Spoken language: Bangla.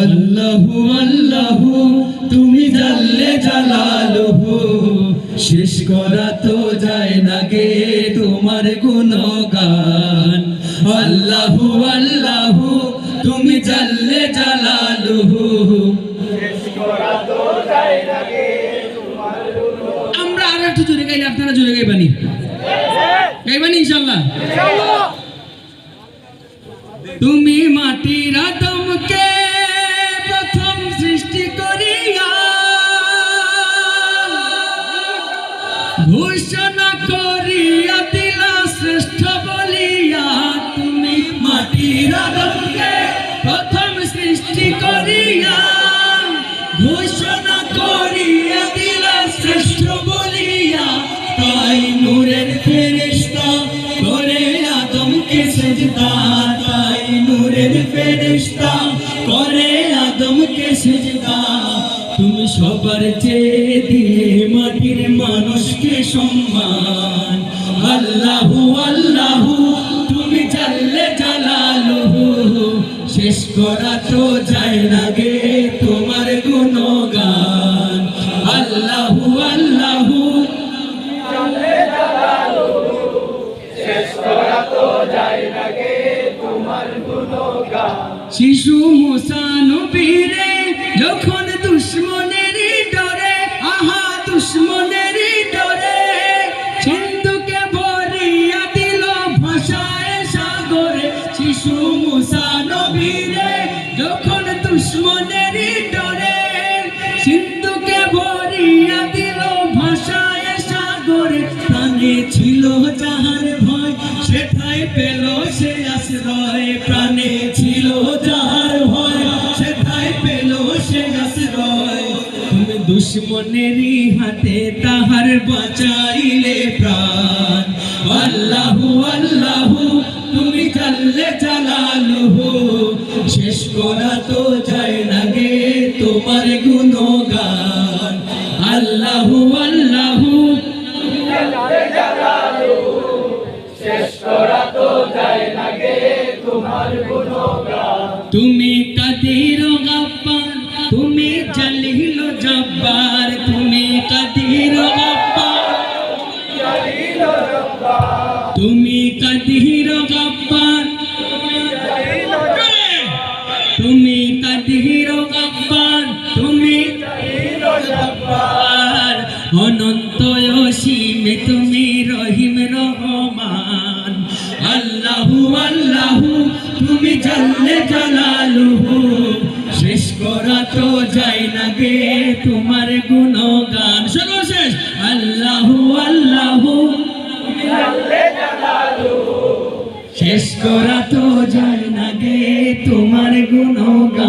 আল্লাহু আল্লাহু তুমি জানলে জালালুহু। শেষ করা তো যায় না গে তোমার গুণগান। আল্লাহু আল্লাহু তুমি জানলে জালালুহু। আমরা আর একটু জোরে গাইলে আপনারা জোরে গাইবানি? গাইবানি ইনশাল্লাহ তুমি মাটির আদমকে ঘোষণা করিয়া দিলা শ্রেষ্ঠ বলিয়া তুমি মাটির আদমকে প্রথম সৃষ্টি করিয়া ঘোষণা করিয়া দিলা শ্রেষ্ঠ বলিয়া তাই নূরের ফেরেশতা করে আদমকে সেজদা, তাই নূরের ফেরেশতা করে আদমকে সেজদা। তুমি সবার চেয়ে দিয়ে মাটির মানুষকে সম্মান আল্লাহু তুমি জানলে শেষ করা তো যায় না গে তোমার গুণগান। আল্লাহু আল্লাহু, শিশু যখন দুশ্মনের যখন দুশ্মনের ডরে সিন্ধুকে ভরিয়া দিল, ভাষায় সাগরে প্রাণে ছিল যাহার ভয় সেটাই পেল সে আশ্রয়, প্রাণে ছিল যাহার ভয় সেটাই পেল সে আশ্রয়। তুমি দুশ্মনেরই হাতে তাহার বাঁচাইলে প্রাণ। আল্লাহু আল্লাহু, তুমি জানলে জালালুহু। শেষ করা তো যায় না গে তোমার গুণগান। আল্লাহু আল্লাহু। তুমি কাদির গাব্বার তুমি জালিল জব্বার। তুমি কাদির গাব্বার তুমি কাদির গাব্বার তুমি কাদির গাব্বার, তুমি অনন্ত অসীমে তুমি রহিম রহমান। আল্লাহু আল্লাহু, তুমি জানলে জালালুহু। শেষ করা তো যায় না গে তোমার গুণগান। সর্বশেষ, আল্লাহু আল্লাহু শেষ করা তো যায় না গে তোমার গুণগান।